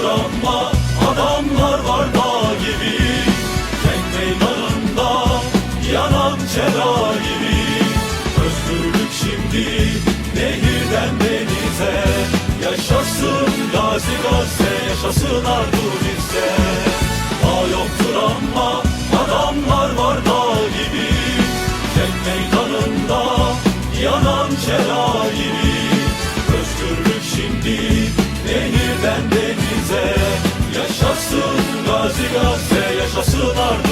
konuşur ama adamlar var dağ gibi Tek meydanında yanan çera gibi. Özgürlük şimdi nehirden denize. Yaşasın Gazi Gazze yaşasın Ardu Rize Dağ yoktur ama adamlar var dağ gibi Tek denize Yaşasın Gazi Gazze yaşasın Arda